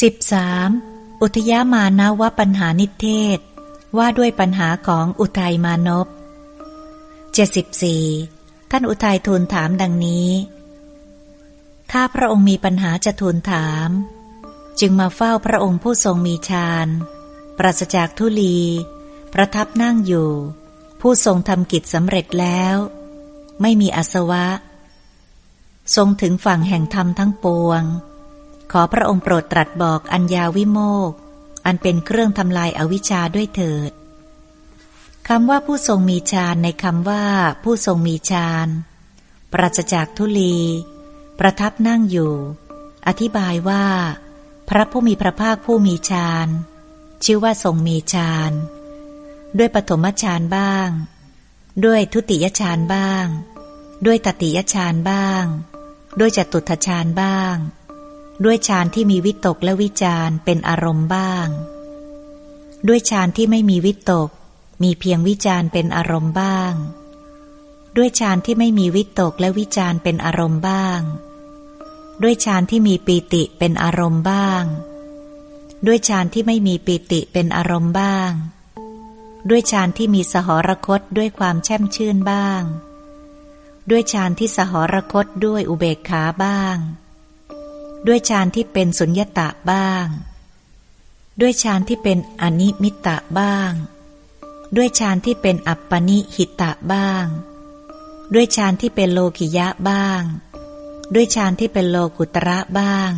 13. อุทยามานวปัญหานิเทศ ว่าด้วยปัญหาของอุทัยมานพ 74. ท่านอุทัยทูลถามดังนี้ ข้าพระองค์มีปัญหาจะทูลถาม จึงมาเฝ้าพระองค์ผู้ทรงมีฌาน ปราศจากทุลี ประทับนั่งอยู่ ผู้ทรงทำกิจสำเร็จแล้ว ไม่มีอสวะ ทรงถึงฝั่งแห่งธรรมทั้งปวง ขอพระองค์โปรดตรัสบอกอัญญาวิโมก อันเป็นเครื่องทำลายอาวิชชาด้วยเถิดคำว่าผู้ทรงมีฌานในคำว่าผู้ทรงมีฌานปราศจากทุลี ประทับนั่งอยู่ อธิบายว่า พระผู้มีพระภาคผู้มีฌานชื่อว่าทรงมีฌานด้วยปฐมฌานบ้าง ด้วยทุติยฌานบ้าง ด้วยตติยฌานบ้าง ด้วยจตุตถฌานบ้าง ด้วยฌานที่มีวิตกและวิจารเป็นอารมณ์บ้าง ด้วยฌานที่ไม่มีวิตก มีเพียงวิจารเป็นอารมณ์บ้าง ด้วยฌานที่ไม่มีวิตกและวิจารเป็นอารมณ์บ้าง ด้วยฌานที่มีปีติเป็นอารมณ์บ้าง ด้วยฌานที่ไม่มีปีติเป็นอารมณ์บ้าง ด้วยฌานที่มีสหรคตด้วยความแช่มชื่นบ้าง ด้วยฌานที่สหรคตด้วยอุเบกขาบ้าง ด้วยฌานที่เป็นสุญญตะบ้าง ด้วยฌานที่เป็นอนิมิตะบ้าง ด้วยฌานที่เป็นอัปปนิหิตะบ้าง ด้วยฌานที่เป็นโลกิยะบ้าง ด้วยฌานที่เป็นโลกุตระบ้าง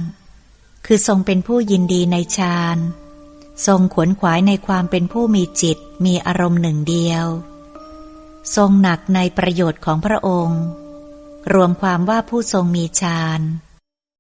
คือทรงเป็นผู้ยินดีในฌานทรงขวนขวายในความเป็นผู้มีจิตมีอารมณ์หนึ่งเดียว ทรงหนักในประโยชน์ของพระองค์ รวมความว่าผู้ทรงมีฌาน